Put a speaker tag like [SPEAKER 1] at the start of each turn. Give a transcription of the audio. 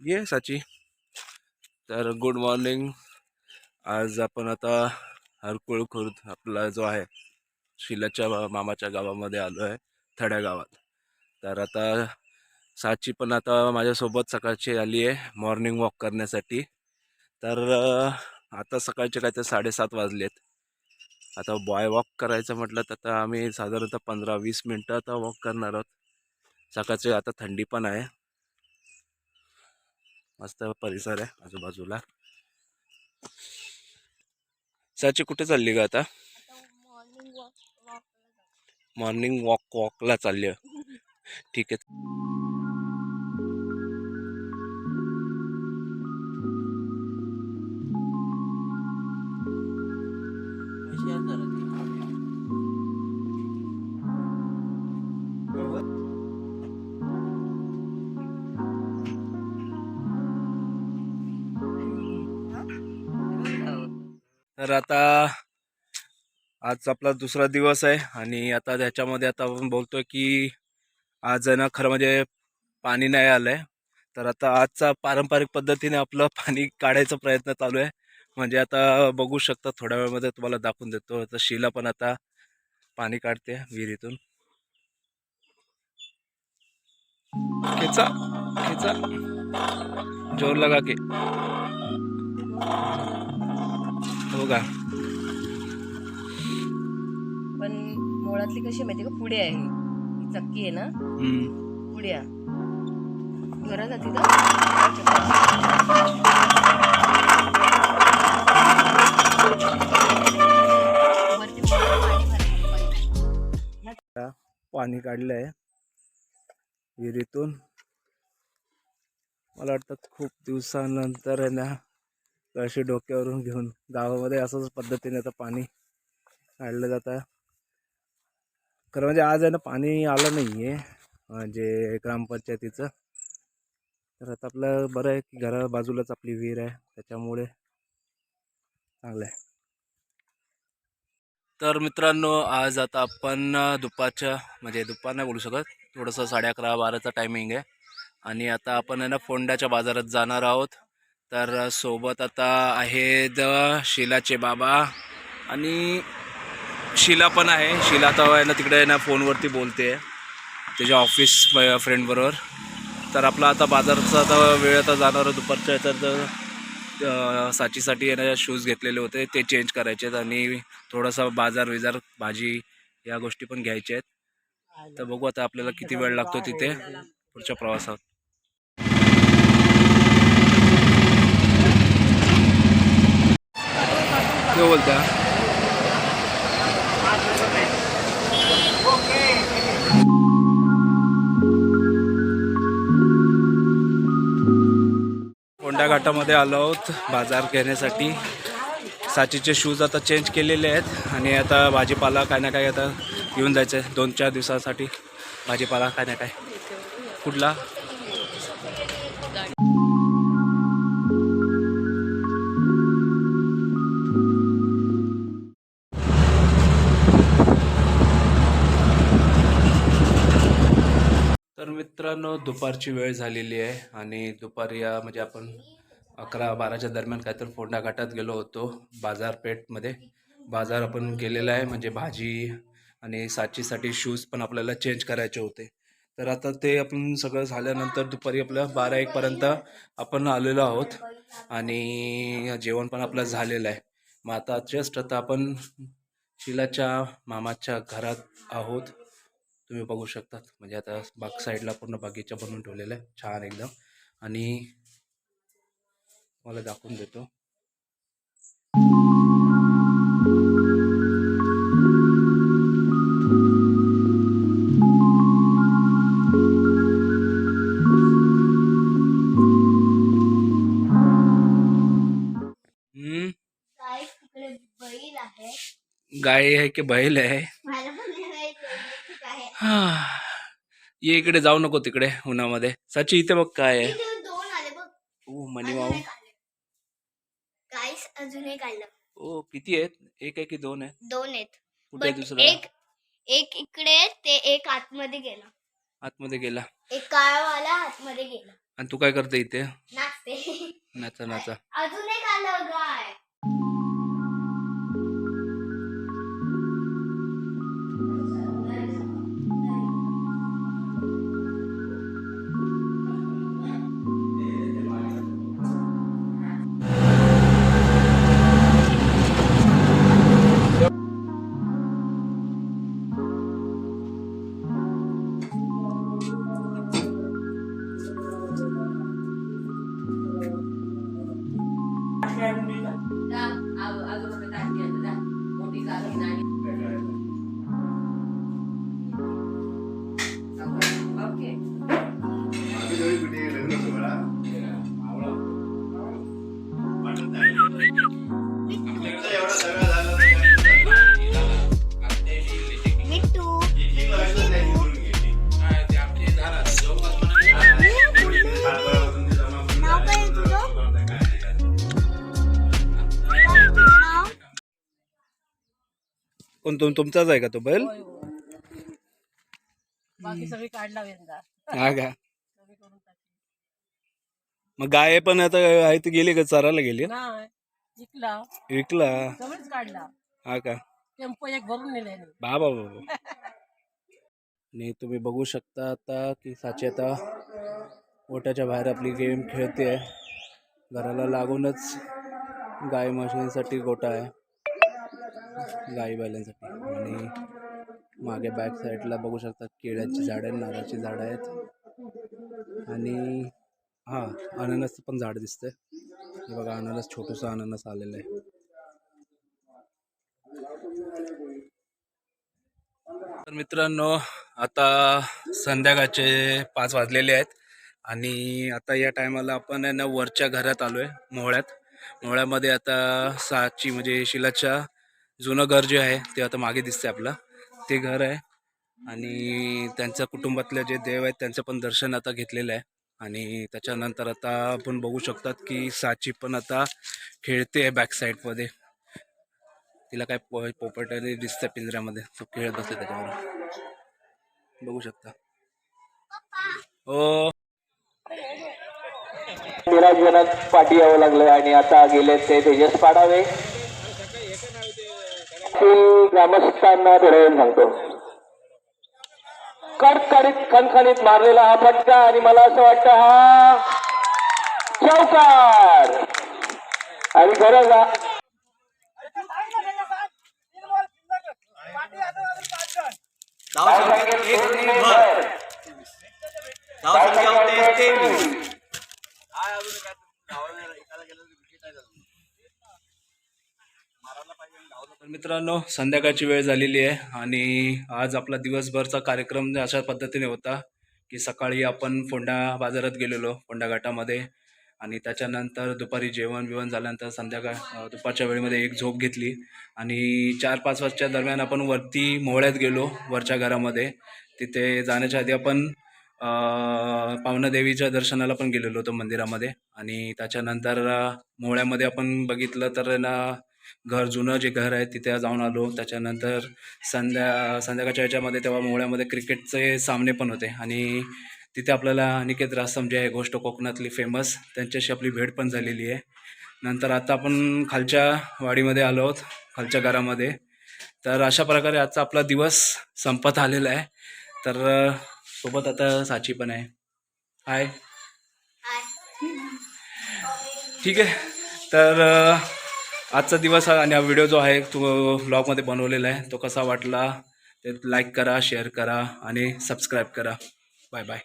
[SPEAKER 1] ये साची तर गुड मॉर्निंग आज आपण आता हरकुळ खुर्द आपला जो आहे शिलाच्या मामाच्या गावामध्ये आलो आहे थड्या गावात. तर आता साची पण आता माझ्यासोबत सकाळची आली आहे मॉर्निंग वॉक करण्यासाठी. तर आता सकाळचे काय तर साडेसात वाजले आहेत आता बॉय वॉक करायचं म्हटलं तर आता आम्ही साधारणतः पंधरा वीस मिनटं आता वॉक करणार आहोत. सकाळचे आता थंडी पण आहे. मस्त परिसर आहे आजूबाजूला. साची कुठे चालली का आता?
[SPEAKER 2] मॉर्निंग वॉक
[SPEAKER 1] वॉकला चालली. ठीक आहे. तर आता आज आपला दुसरा दिवस आहे आणि आता त्याच्यामध्ये आता आपण बोलतोय की आज आहे ना खरं म्हणजे पाणी नाही आलंय. तर आता आजचा पारंपरिक पद्धतीने आपलं पाणी काढायचा प्रयत्न चालू आहे. म्हणजे आता बघू शकता थोड्या वेळामध्ये तुम्हाला दाखवून देतो. तर शिला पण आता पाणी काढते विहिरीतून. खेचा खेचा. जोर लगा के. हो का?
[SPEAKER 2] पण मुळातली कशी माहिती का? पुढे आहे. ही चक्की आहे ना?
[SPEAKER 1] हम्म.
[SPEAKER 2] पुढे आहे. गरज आहे तिथं वरती पाणी पाहिजे.
[SPEAKER 1] पाणी काढलं आहे विहिरीतून. मला वाटतं खूप दिवसानंतर आहे ना कळशी डोक्यावरून घेऊन गावामध्ये असंच पद्धतीने आता पाणी काढलं जातं खरं म्हणजे आज आहे ना पाणी आलं नाही आहे म्हणजे ग्रामपंचायतीचं. तर आता आपलं बरं आहे की घरा बाजूलाच आपली विहीर आहे त्याच्यामुळे चांगलं आहे. तर मित्रांनो आज आता आपण दुपारच्या म्हणजे दुपार नाही बोलू शकत थोडंसं साडे अकरा बाराचा टायमिंग आहे. आणि आता आपण आहे ना फोंड्याच्या बाजारात जाणार आहोत. तर सोबत आता आहेत शिलाचे बाबा आणि शिला पण आहे. शिला आता आहे ना तिकडे ना फोनवरती बोलते. त्याच्या ऑफिस फ्रेंडबरोबर तर आपला आता बाजारचा आता वेळ आता जाणार आहे दुपारच्या तर साचीसाठी आहे शूज घेतलेले होते. ते चेंज करायचे आहेत आणि थोडासा बाजार विजार भाजी या गोष्टी पण घ्यायच्या आहेत. तर बघू आता आपल्याला किती वेळ लागतो तिथे पुढच्या प्रवासात. काय बोलता होंडा घाटामध्ये आलो आहोत बाजार घेण्यासाठी. साचीचे शूज आता चेंज केलेले आहेत आणि आता भाजीपाला काय ना काय आता घेऊन जायचं आहे दोन चार दिवसासाठी भाजीपाला काय ना काय. कुठला? तर मित्रांनो दुपारची वेळ झालेली आहे आणि दुपारी या म्हणजे आपण अकरा बाराच्या दरम्यान काहीतरी फोंडा घाटात गेलो होतो बाजारपेठमध्ये बाजार आपण गेलेला आहे म्हणजे भाजी आणि साचीसाठी शूज पण आपल्याला चेंज करायचे होते. तर आता ते आपण सगळं झाल्यानंतर दुपारी आपलं बारा एकपर्यंत आपण आलेलो आहोत आणि जेवण पण आपलं झालेलं आहे. मग आता जस्ट आता आपण शिलाच्या मामाच्या घरात आहोत. तुम्ही बघू शकतात. म्हणजे आता बाग साईडला पूर्ण बगीचा बनवून ठेवलेला आहे. छान एकदम. आणि मला दाखवून देतो.
[SPEAKER 3] गाय आहे
[SPEAKER 1] की बैल आहे
[SPEAKER 3] मला पण नाही माहीत बैल आहे
[SPEAKER 1] हा. ये इकडे जाऊ नको तिकडे उन्हामध्ये. साची इथे बघ काय आहे.
[SPEAKER 3] इथे दोन आले बघ.
[SPEAKER 1] ओ मनी माऊ.
[SPEAKER 3] गाईस अजून एक आलं.
[SPEAKER 1] ओ किती आहेत? एक आहे की दोन आहे
[SPEAKER 3] दोन आहेत.
[SPEAKER 1] कुठे आहे
[SPEAKER 3] But
[SPEAKER 1] दुसरा?
[SPEAKER 3] एक एक इकडे ते एक आतमध्ये गेला.
[SPEAKER 1] आतमध्ये गेला.
[SPEAKER 3] एक काळावाला आतमध्ये गेला.
[SPEAKER 1] आणि तू काय करते इथे?
[SPEAKER 3] नाचते.
[SPEAKER 1] नाचा नाचा.
[SPEAKER 3] अजून एक आलं गाय
[SPEAKER 1] कोण तुम तुमचाच आहे का तो बैल?
[SPEAKER 2] होय. बाकी सगळी काढला यंदा.
[SPEAKER 1] हा का?
[SPEAKER 2] सगळी करून टाकली.
[SPEAKER 1] मग गाय पण आता आहे ती गेली का? चरायला गेली?
[SPEAKER 2] नाही जिंकला
[SPEAKER 1] विकला.
[SPEAKER 2] सगळीच काढला.
[SPEAKER 1] हा का?
[SPEAKER 2] टेम्पो एक भरून नेले
[SPEAKER 1] बाबा बाबा आणि तुम्ही बघू शकता आता की साची आता ओट्याच्या बाहेर आपली गेम खेळते. आहे घराला लागूनच गाय म्हशींसाठी गोटा आहे. गाई बैलांसाठी आणि मागे बॅक साईडला बघू शकता केळ्याची झाडं आहेत नारळाची झाडं आहेत. आणि हां अननसचं पण झाड दिसतंय. हे बघा अननस छोटंसं अननस आलेलं आहे. तर मित्रांनो आता संध्याकाळचे पाच वाजलेले आहेत. आणि आता या टायमाला आपण आहे ना वरच्या घरात आलो आहे मोहळ्यात. मोहळ्यामध्ये आता साची म्हणजे शिलाच्या जुनं घर जे आहे ते आता मागे दिसते आपलं. ते घर आहे आणि त्यांच्या कुटुंबातले जे देव आहेत त्यांचं पण दर्शन आता घेतलेलं आहे. आणि त्याच्यानंतर आता आपण बघू शकतात की साची पण आता खेळते आहे बॅक साईडमध्ये तिला काय पो पोपट दिसतं पिंजऱ्यामध्ये. तो खेळत बसते त्याच्यावर बघू शकता. हो.
[SPEAKER 4] विराजनात पाठी यावं लागलं आणि आता गेले ते तेजस पाडावे. तील ग्रामस्थांना धरून सांगतो कडकडीत खणखणीत मारलेला हा फटका आणि मला असं वाटतं हा चौकार आणि खरंच हा
[SPEAKER 1] तर मित्रांनो संध्याकाळची वेळ झालेली आहे आणि आज आपला दिवसभरचा कार्यक्रम अशा पद्धतीने होता की सकाळी आपण फोंडा बाजारात गेलेलो फोंडा घाटामध्ये. आणि त्याच्यानंतर दुपारी जेवण बिवण झाल्यानंतर संध्याकाळ दुपारच्या वेळेमध्ये एक झोप घेतली. आणि चार पाच वाजच्या दरम्यान आपण वरती मोहळ्यात गेलो वरच्या घरामध्ये. तिथे जाण्याच्या आधी आपण पावनादेवीच्या दर्शनाला पण गेलेलो होतो मंदिरामध्ये. आणि त्याच्यानंतर मोहळ्यामध्ये आपण बघितलं तर ना घर जुनं जे घर आहे तिथे जाऊन आलो. त्याच्यानंतर संध्या संध्याकाळच्या ह्याच्यामध्ये तेव्हा मोहळ्यामध्ये क्रिकेटचे सामने पण होते. आणि तिथे आपल्याला अनिकेत रासम जे आहे गोष्ट कोकणातली फेमस त्यांच्याशी आपली भेट पण झालेली आहे. नंतर आता आपण खालच्या वाडीमध्ये आलो आहोत खालच्या घरामध्ये. तर अशा प्रकारे आजचा आपला दिवस संपत आलेला आहे. तर सोबत आता साची पण आहे. हाय ठीक आहे. तर आजचा दिवस हा आणि हा व्हिडिओ जो आहे तो ब्लॉगमध्ये बनवलेला आहे. तो कसा वाटला ते लाईक करा शेअर करा आणि सबस्क्राईब करा. Bye bye